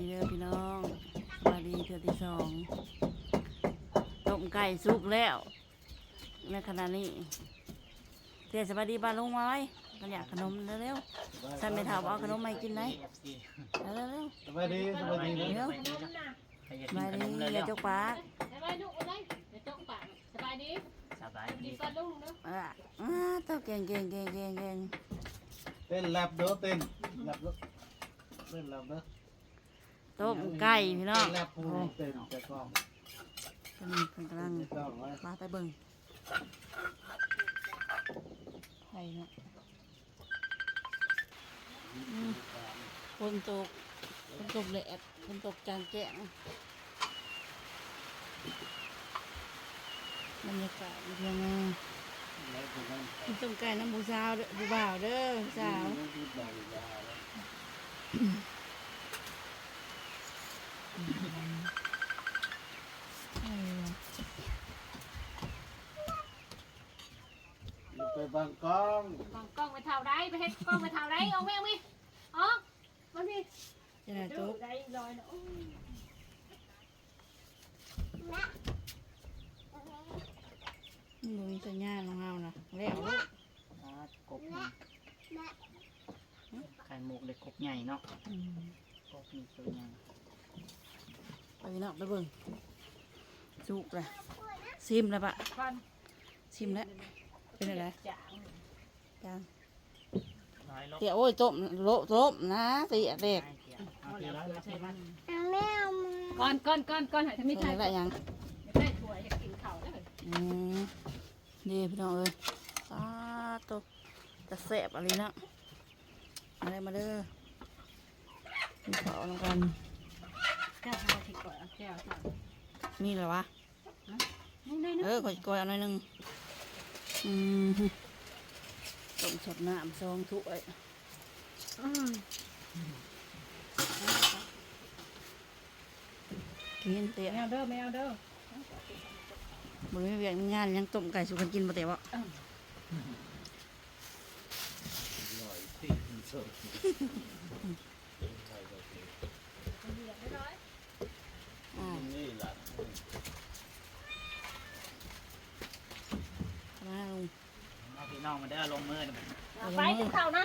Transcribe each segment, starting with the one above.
ดีเด้อพี่น้องสบายดีเทือที่สองต้มไก่สุกแล้วในขณะนี้เทือสบายดีบ้านลุงมาไว้กันอยากขนมเร็วๆฉันไม่ถามเอาขนมมาให้กินไหนเร็วเร็วสบายดีสบายดีๆเร็วใครอยากสกินบายขดีนมเลยอเร็ย่าวจกปากสบายลูกอะไรเดี๋ยวจกปากสบายดีสบายดีดีก่อนลุงเนาะอะอ่าตัวเก่งเก่งเก่งเก่งเก่งเต้นแลบเด้อเต้นแลบเด้อเต้นแลบเด้อ ต้มไก่พี่น้องโอ้เต้นแต่กล้องกำลังมาไปเบิ่งไข่เนาะฝนตกฝนตกแดดฝนตกจางแจ้งบรรยากาศเป็นยังไงแล้วตรงกินต้มไก่น้ำบูสาวเด้อบูบ่าวเด้อสาว ที่บ่ายยาแล้ว ไปบางกล้องวางกล้องไปเท่าไรไปเฮ็ดกล้องไปเท่าไรเอาแม่เอาแม่อ๋อมันมีจะไหนดูตุ๊กได้ลอยเนาะมึงมีสัญญาณของเรานะแล้วลูกอ่ากบนี่ไข่มุกเล็กกบใหญ่เนาะอืมกบนี่ตัวใหญ่ไปเนาะไปเบิ่งสุกเลยซิมแล้วปะก่อนซิมแล้ว เป็นอะไรจางจังร้อยลบเดี๋ยวโอ้ยต้มโละต้มนะเตียเด็กให้เกี่ยวเอาทีละใช่ไหมก่อนก่อนก่อนก่อนให้ทำไม่เป็นใช่อะไรยังไม่ใช่ถั่วอยากกินข้าวแล้วอืมดีพี่น้องเอ้ยตาตกจะแสบอะไรนะมาเลยมาเด้อกินข้าวน้ำกันแก้วทำผิดก่อนแก้วค่ะมีเหรอวะนี่นี่เออขอก่อยเอาหน่อยหนึง อืมต้มสดน้ำซองถ้วยอืมกินเตะแมวเด้อแมวเด้อบริเวณงานยังต้มไก่สุกันกินบ่เตะวะหน่อยที่สุดอ่านี่แหละ มาลุงเอาพี่น้องมาได้อลงมือนะไปกินข้าวนะ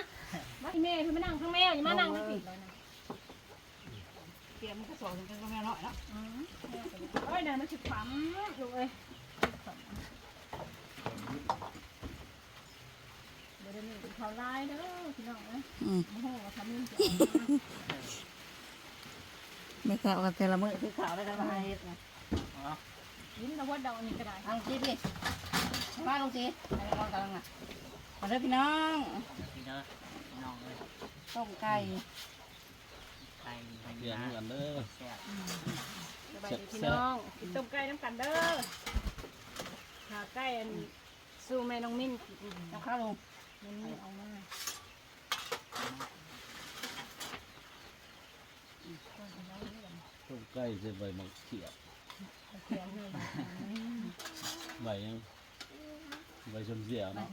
มาแม่คือมานั่งข้างแม่อย่ามานั่งไม่ผิดเลยนะเตรียมกระสอบกันก็แม่น้อยแล้วโอ้ยเนี่ยมันถึกปั๊มอยู่เอ้ยเดี๋ยวนี้เขาไล่เด้อพี่น้องนะอืมโอ้โหทำนี่ไม่ข่าวกันแต่ละมื้อคือข่าวได้กันมาให้เฮ็ดนะอ๋อยิ้มตะวันดอกนี่ก็ได้ทางจีดิ มาลุงจีไปลองกันนะมาเด้อพี่น้องพี่เด้อพี่น้องเลยต้มไก่ไข่ไข่เปลี่ยนยากันเด้อแซ่บสบายดีพี่น้องกินต้มไก่น้ำกันเด้อขาไก่อันสู้แม่น้องมิ้นเอาข้าวลุงมิ้นเอามาต้มไก่ใส่ใบมะเขือเขียนเลยใบยัง ใบชมเสียวเนาะ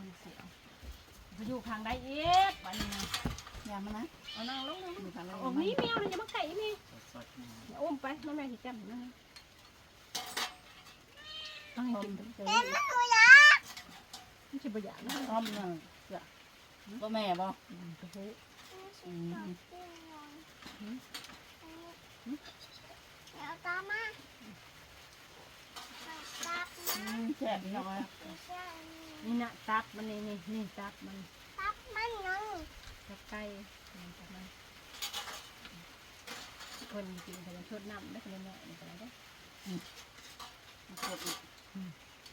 อยู่ข้างใดเอ็ดวันนี้ยามันนะเอานั่งลงเลยดูทางนั้นโอ้มีแมวเลยอย่ามาไก่มีสดๆนี่อุ้มไปน้องแม่ที่จำนะต้องให้กินเต็มไม่ใช่ประหยัดนะอ้อมหนึ่งจ้ะบ่แม่บ่อืมเอาตามมาตับ อืม แซ่บพี่น้องเอ้ยนี่นะตับมันนี่นี่นี่ตับมันตับมันยังตับไก่นี่ตับมันคนกินแต่ละชดน้ำได้คนละหน่อยนี่ก็ได้เด้อสดอีก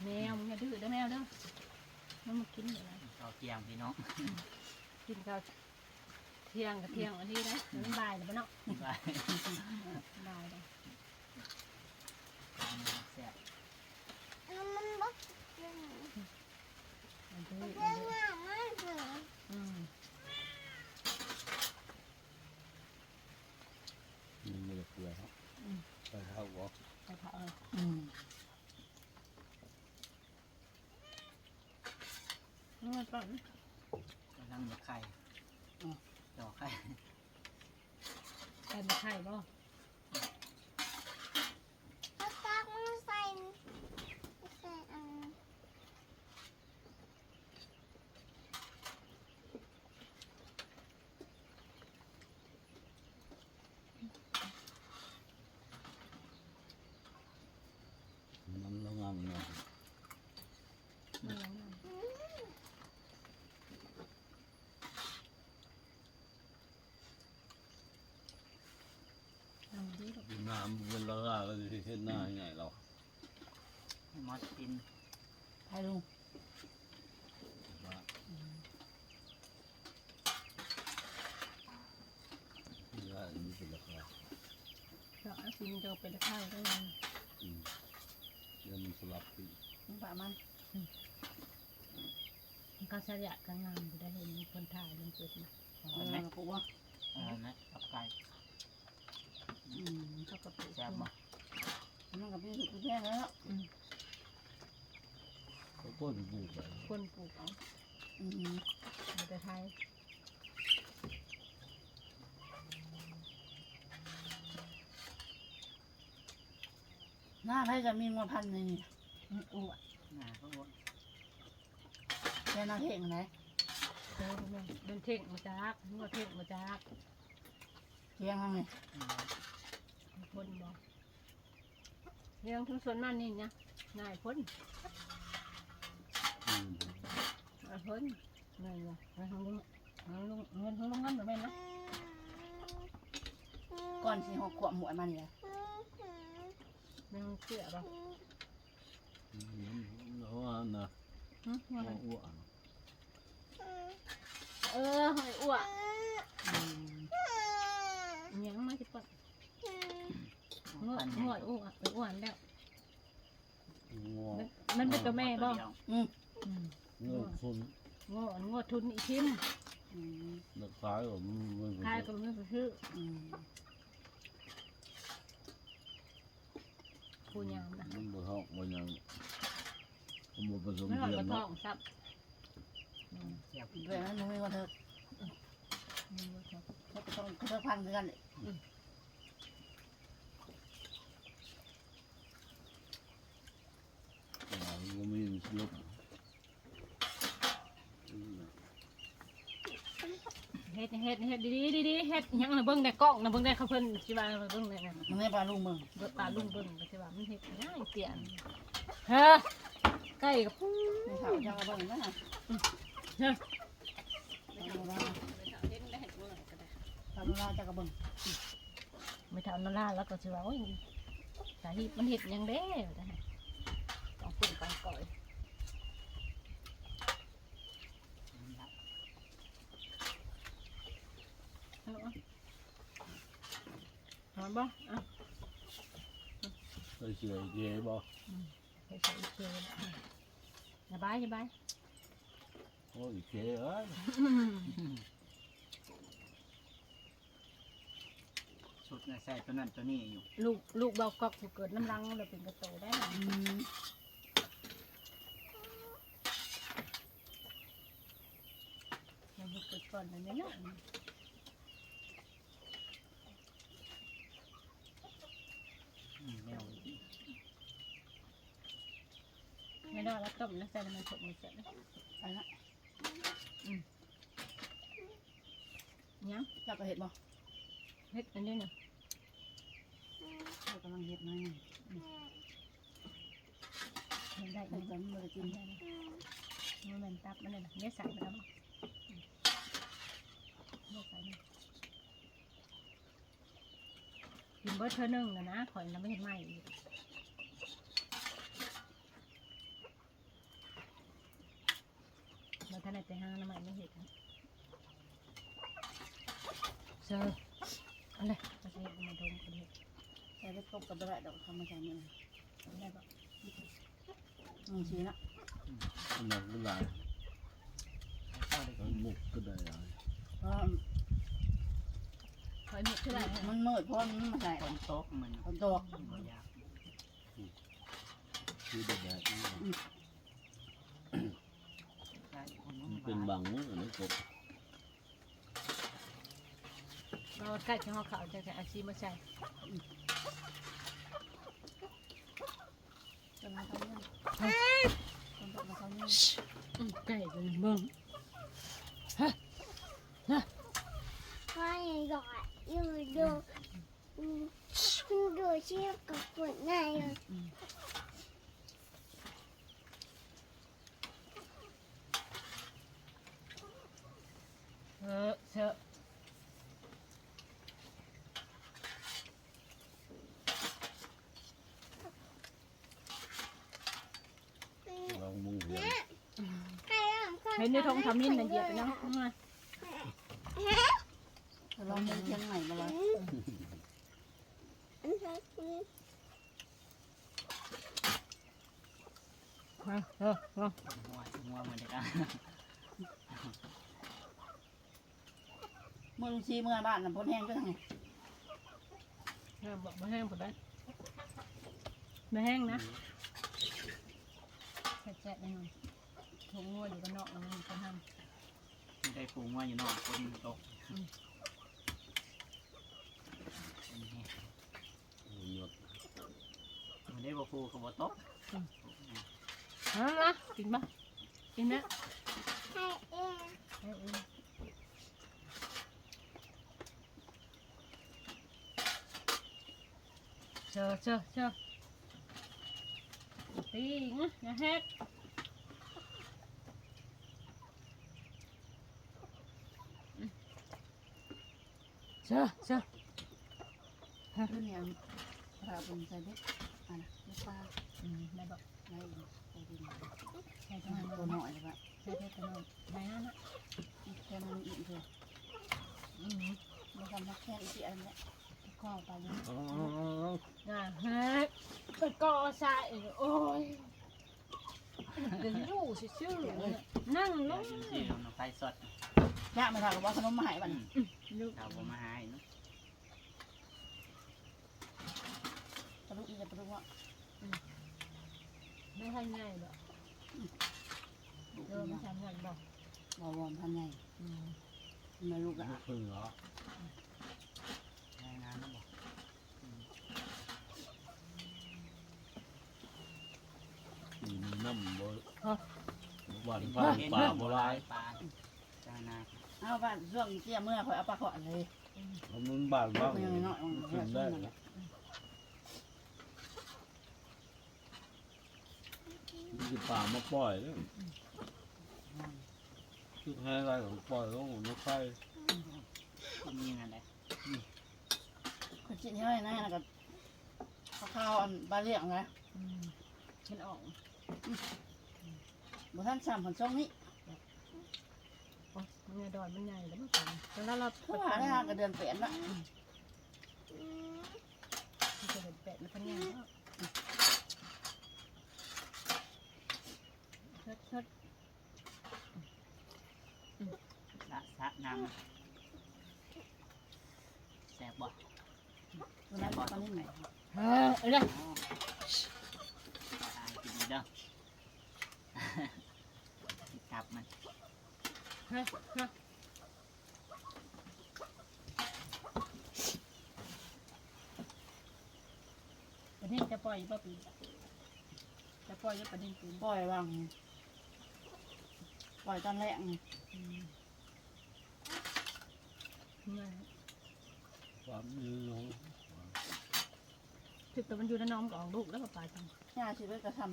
แมวมึงอย่าดื้อเด้อแมวเด้อมันมากินอะไรเอาเกียงพี่น้องกินข้าวเที่ยงกับเที่ยงอันนี้นะมันบ่ายแล้วปะเนาะไปบ่ายเลยแซ่บ มันบอก มันดื้อ เรื่องงามมากเลย อืม มันไม่ได้เกลือครับไปเท่าบ่ ไปเผาเลย อืม นี่มันปังกำลังเหลือไข่จ่อไข่ไก่มาไข่บ่ น้ำเป็นราคาก็จะเห็นหน้าใหญ่เรามอสตินให้ลุงว่าที่ว่าอันนี้เป็นราคาเนาะสิมันจะเป็นข้าวได้ยังอืมเดี๋ยวมันสลับปีลุงปะมันมันก็สยะกลางงามอยู่ได้เห็นคนถ่ายลงเกิดนะเออปุ๊บวะอ่านะกับไก่ อืมเขาก็ปลูกแซ่บบ่มันกับพี่สุดแย่แล้วเขาก็จะปลูกไปคนปลูกเอาอืมอยู่แต่ไทยหน้าให้จะมีงวพันธุ์นี่อืมอ้วนน่าก็บ่แค่นาเพ่งไหนเดินมาเดินเท่งมาจากนัวเท่งมาจากเทียงทาง นี้อืมคนบอกเรื่องทุกส่วนนั่นนี่นะนายพ้นอืมนายพ้นนายว่าเงินของลุงลุงเงินของลุงเงินแบบนั้นนะก่อนสิหกขวบหมวยมานี่แหละเงินเสื้อป่ะอืมเพราะว่านะหึเพราะว่าอ้วนเออหอยอ้วน อืม ยังมาสิปะง วดงวดอ้วนอ้วนแล้ว งอมันมันเป็นตัวแม่บ่อืมอืมงอคนงวดงวดทุนอีกชิ้นอืมนักขายก็มันมันขายก็ไม่ไปซื้ออืมผู้ยามนะมันบ่ท้องบ่หยังมันบ่ผสมไม่หลอดเทียกมระท้อเนาะงซับแซ่บด้วยนั้นหนูมีวันเถอะเขาก็ต้องเขาต้องพันคือกันเลย อ่าบ่มีลบเฮ็ดเฮ็ดเฮ็ดดีดีดีเฮ็ดยังนะเบิ่งแต่กล้องนะเบิ่งแต่เขาเพิ่นสิว่าเบิ่งเลยนะมันไม่ปลาลุงมึงเบิ่งตาลุงเบิ่งก็สิว่ามันเฮ็ดง่ายเตียนเฮ้อใกล้กับไม่เท่าจะมาเบิ่งนะเฮ้อทำเวลาทำเวลาจะกระเบิ่งไม่ทำนาลาแล้วก็สิว่าโอ้ยสาเหตุมันเฮ็ดหยังเด้ต้องปึ้งต้องก่อยเอาเอา เอาบ่เอาเคยเชื่อเจ๊บ่ไปใส่เกลืออย่าบายอย่าบายโอ้ยเจ๊เอ้ยชุดน่ะใส่ตัวนั้นตัวนี้อยู่ลูกลูกเบากอกอยู่เกิดน้ำรังเราเป็นกระโตได้อืมมันลูกเกิดก่อนเลยเนาะ อืมแมว ไม่ได้แล้วต้มแล้วใส่น้ำมันสดมันเสร็จไปละอืมยังเจ้าก็เห็ดบ่เฮ็ดอันนี้เนาะเจ้ากำลังเห็ดน้อยหนึ่งเฮ็ดได้ใส่ได้กันมันจะกินได้มันเป็นตับมันเลยนะเนี่ยใส่ไปแล้วเนี่ยใส่นี่กินเบิร์เธอหนึ่งนะนะข่อยเราไม่เห็นไหมอีกเราท่านไหนไปห้างน้ำใหม่ไม่เห็นเซอร์อะไรมาเช็ดมาดมกันเลยใส่ไปกบกับอะไรดอกทำมาใส่นี่ได้ปะอืมสีนะอันนั้นก็หลายเข้าได้ทั้งมุกก็ได้หลายเพราะข่อยมีคืออะไรมันมืดเพราะมันมาใส่คนโต๊ะมันคนโตบ่อยากคือได้แบบนี้ ได้คน มันเป็นบังเนอะอันนี้กบเราใกล้จะห่อขาวจะจะอาชีพมาใส่จะมาทำเนี่ยคนโตมาทำเนี่ยอืมไก่เป็นเบิ่งว่าอย่างหยอดอยู่ดูอืมดูเชือกกับปวดหน้าอยู่เออ เชอะลองมุงเหวียนเห็นในทองทำยินนะเหยียบไปนะลองมุงเชียงใหม่มาเลยมาเออมาหัวหัวนเด็กอะ ชีเมื่อบ้านน่ะพ้นแห้งก็ทางไงเออบอกมาแห้งผมได้ไม่แห้งนะแฉะๆแน่นอนทงงัวอยู่กันนอกแล้วมันก็ทำไม่ได้ปูงัวอยู่นอกคนตกหยดมันได้บ่ปูเขาบ่ตกเอาละกินปะกินนะให้เองเออเออ เชอเชอเชอตีนะอย่าแฮกเชอเชอขึ้นเนี่ยพาเป็นใส่เด็กอะนะไม่ปลาอืมได้บอกไม่ใส่ดินใช่ตัตัววน้หอยน่อยเลยปะใช่ตัวน้อยได้นะนะแค่มันอิ่มเลยอืมไม่ทำมาแค่อีกอันละข้อไปเลยอ๋ออ่าฮะไปก่อใส่โอ้ยเดี๋ยวอยู่ชื่อๆนั่งลเดี๋ยวงกินที่น้ำไฟสดยากไม่ทำกับว่าขนมมาให้บันลูกชาวบ่มาหายเนาะปลาลูกอีจะปลาลูกว่าไม่ให้ง่ายหรอกลูกเออไม่ทำงานบอกบวมพันใหญ่อืมมาลูกอะพึ่งเหรอ รายงานนะบอก มี น้ำบ่ฮะหวานฟ้าป่าโบราณปลาจานาเอาบ้านช่วงเที่ยเมื่อคอยเอาปลาขอเลยมันบานบ้างยังน้อยมันกินได้นะคือป่ามาปล่อยเนี่ยคือให้อะไรของปล่อยต้องไม่ใช่คุณมีงานใดคนจิตย่อยนะแล้วก็ข้าวอันปลาเลี้ยงไงอืมมันออก บุท่านสามผลช่องนี้โอ้ยมันไงดอนมันใหญ่แล้วมันสั่นแล้วเราเพราะว่าได้ห้างกับเดือนเปลี่ยนละมันจะเป็นเป็ดมันก็ง่ายแล้วเชิดเชิดสะสะน้ำแซ่บบ่วันนั้นตอนนี้ไหนเออเอาเลย อ๋อตายกินดีเด้อจับมัน ฮะฮะประเด็นจะปล่ อยป่ะปีจะปล่อยจะประเด็นปีปล่อยวางปล่อยตอนแรกอืมง่ยความยืนของถึงแต่มันอยู่ในน้องก็ออกลูกแล้วก็ปลายจังยาชีวิตก็ทำ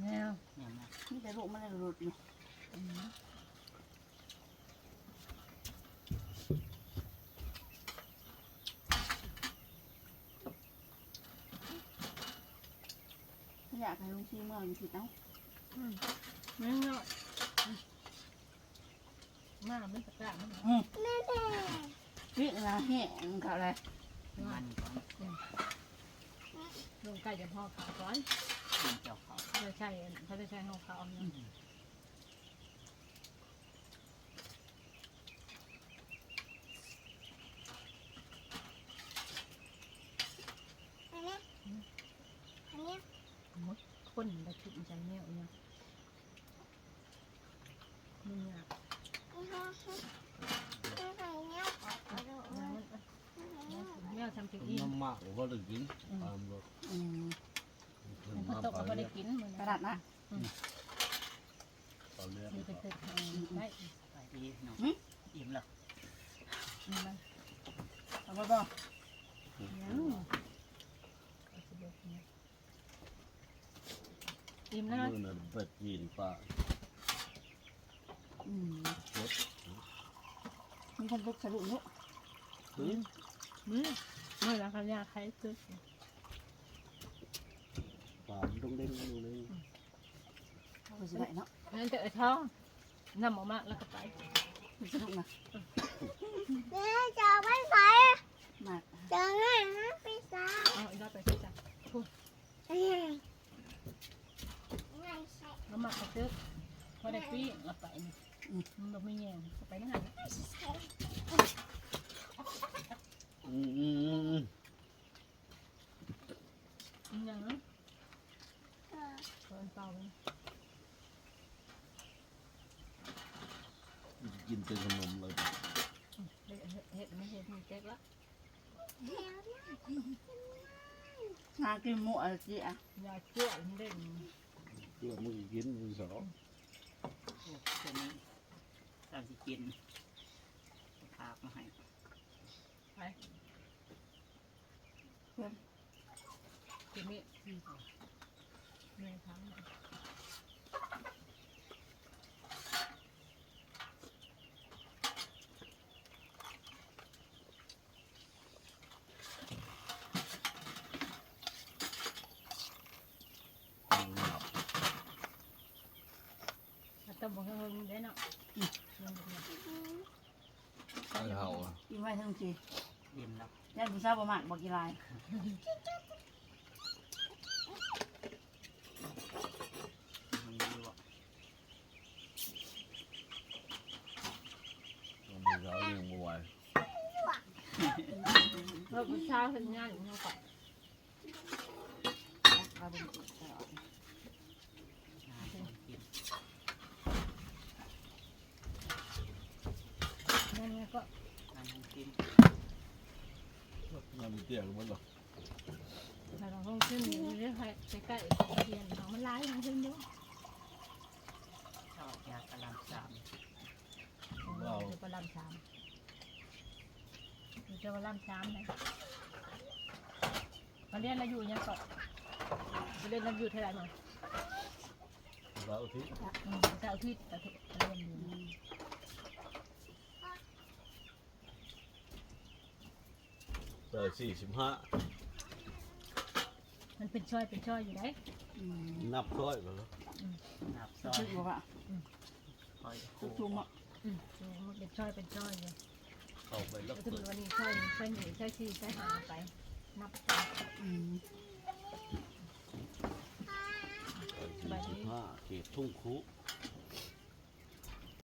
แมวนี่แต่ลูกมันเลยหลุดอยู่ อืม ถ้ ขี้เมื่อลุงชีเอาไม่เงาะอืมาไม่ตะกร้ามันแม่แม่วิ่งนะแห้งเขาเลยมันก่อนลงใกล้จะพ่อขาวก่อนเจ้าเขาเขาจะใช่เขาจะใช้ห้องขาวเนี่ย อันนี้อันนี้ คนไปชุดใจแมวเนี่ยมันเนี่ย ไม่ให้ไม่ให้เนี้ยออกมาดู แม ไม่ ว ให้ มันแมวทำ ถึงอีกน้ำมากหรือว่าจะกินตามรถอืมขึ้นมันมาตกไปก็ไม่เรีได้ยกกินเหมือนกระดาษนะตอนเรียกมีเป็นตึกได้ไปดีเนาะอิ่มแล้วมันเอาไปบ่ยังอิ่มแล้ว มือน่ะเป็ดยีนป่าอืมรถมีคนลุกสะดุ้งลุก ขึ้นมือ มือแล้วเขาอยากใครตึกามต้องเด้งดูเลยเขาสิได้เนาะนั่นเจอท้องนำออกมาแล้วก็ไปมันสนุกนะแม่จะไปใส่มากจะง่ายนะไปใส่เอาอีกรอบไปที่จ้ะง่ายใส่แล้วมากระตึกพอได้ปีแล้วไปนี่มันบ่มีแยงไปนั่นน่ะอืมอืมอืมอืมอีกอ ย่างเนาะเออเพิ่นเป่าไปกินเป็นขนมเลยเฮ็ดเฮ็ดไม่เฮ็ดมีแจ๊กละงากินหมูอะไรสิอะยาจ้วเด่นเพื่อมึงกินมึงสองพวกตัวนี้ตามที่กินพากมาให้คือมีมีแม่ทั้งต้องบอกให้เพิ่นได้ เนาะไอ้เห่าอะกินไว้ทั้งทีอิ่มแล้ว ย่านผู้สาวบ่มากบ่กี่ลายมันมีว่าต้องมีเขาเลี้ยงบัวเพิ่นผู้ชายเพิ่นงานอยู่เนาะก่อนเราเป็นจุดตลอดงานคนกินนั่นไงก็งานค นกินงานมีเตี้ยกันหมดหรอถ้าเราคงขึ้นอยู่เรื่อยๆใกล้ๆเทียนเขามันร้ายมันขึ้นเยอะชอบยากระลำสามเราจะไปลำสามเราจะไปลำสามเลยมาเรียนเราอยู่ยังเกาะมาเรียนเราอยู่เท่าไหร่หน่อยเราที่อืมเจ้าที่แต่เรียนอยู่ เปิดสี่สิบห้ามันเป็นช่อยเป็นช่อยอยู่ไหนอืมนับร้อยกันแล้วนับซอยคิดว่าว่าคอยทุคู่กทุกๆอะอืมมันเป็นช่อยเป็นช่อยอยู่เข้าไปแล้วแล้วถ้าเปิเป็นดวันนี้ช่อยช่อยหนึ่งช่อยสี่ช่อยห้าไป นับไปอืมสี่สิบห้าเขตทุ่งครุอ